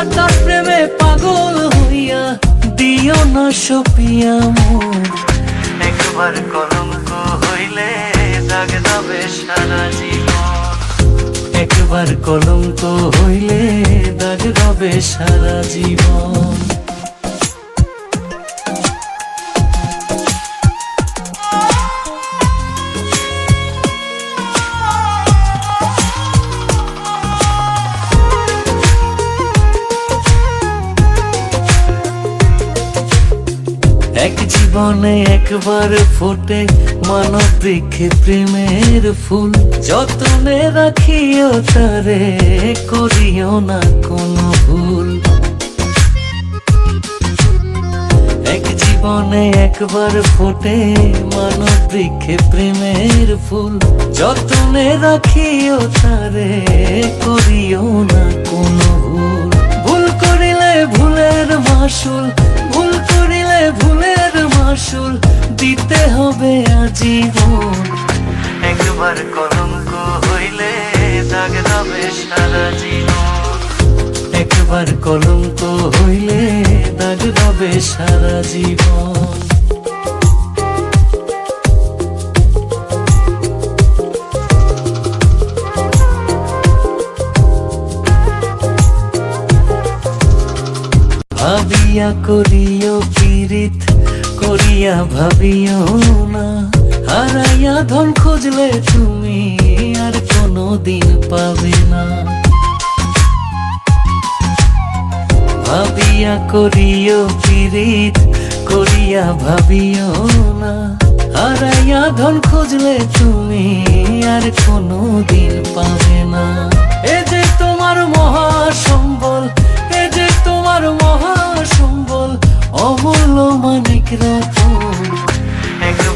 আর প্রেমে পাগল হইয়া দিও না সপিয়া মোর। একবার কলঙ্ক হইলে দাগ দাবে সারা জীবন। একবার কলঙ্ক হইলে দাগ দাবে সারা জীবন। এক জীবনে একবার ফোটে মানব বৃক্ষে প্রেমের ফুল। যতনে রাখিও তারে, করিও না কোনো ভুল। এক জীবনে একবার ফোটে মানব বৃক্ষে প্রেমের ফুল। যতনে রাখিও তারে হবে আজীবন। একবার কলঙ্ক হইলে দাগ দাবে সারা জীবন। একবার কলঙ্ক হইলে দাগ দাবে সারা জীবন। ভাবিয়া করিও পীড়িত, করিয়া ভাবিও না। হারাইয়া ধন খুঁজলে তুমি আর কোনো দিন পাবে না। ভাবিয়া করিও পীড়িত, করিয়া ভাবিও না। হারাইয়া ধন খুঁজলে তুমি আর কোনো দিন পাবে না।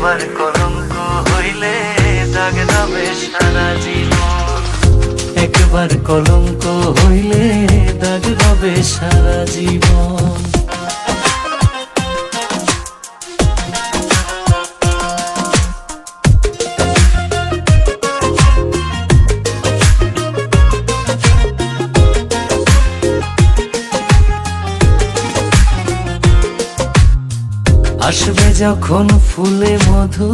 একবার কলঙ্ক হইলে দাগ দাবে সারা জীবন। একবার কলঙ্ক হইলে দাগ দাবে সারা জীবন। আসবে যখন ফুলে মধু,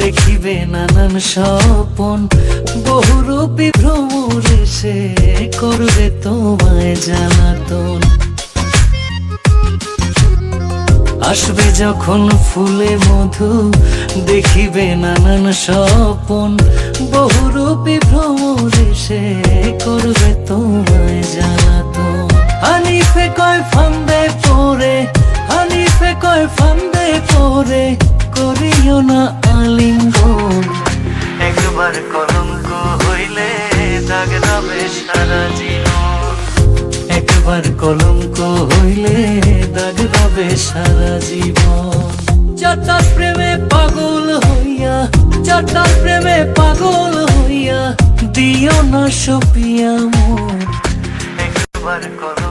দেখিবে নানান স্বপন। বহুরূপী ভ্রমর এসে করবে তোমায় জানাতন আসবে যখন ফুলে মধু, দেখিবে নানান স্বপন। বহুরূপী ভ্রমর এসে করবে তোমায় জানাতন হানিফে কয় ফান্দে পড়ে কয় ফান্দে পড়ে করিও না আলিঙ্গন। একবার কলঙ্ক হইলে দাগ দাবে সারা জীবন। একবার কলঙ্ক হইলে দাগ রবে সারা জীবন। চাটার প্রেমে পাগল হইয়া চাটার প্রেমে পাগল হইয়া দিও না সপিয়া মোর। একবার কলঙ্ক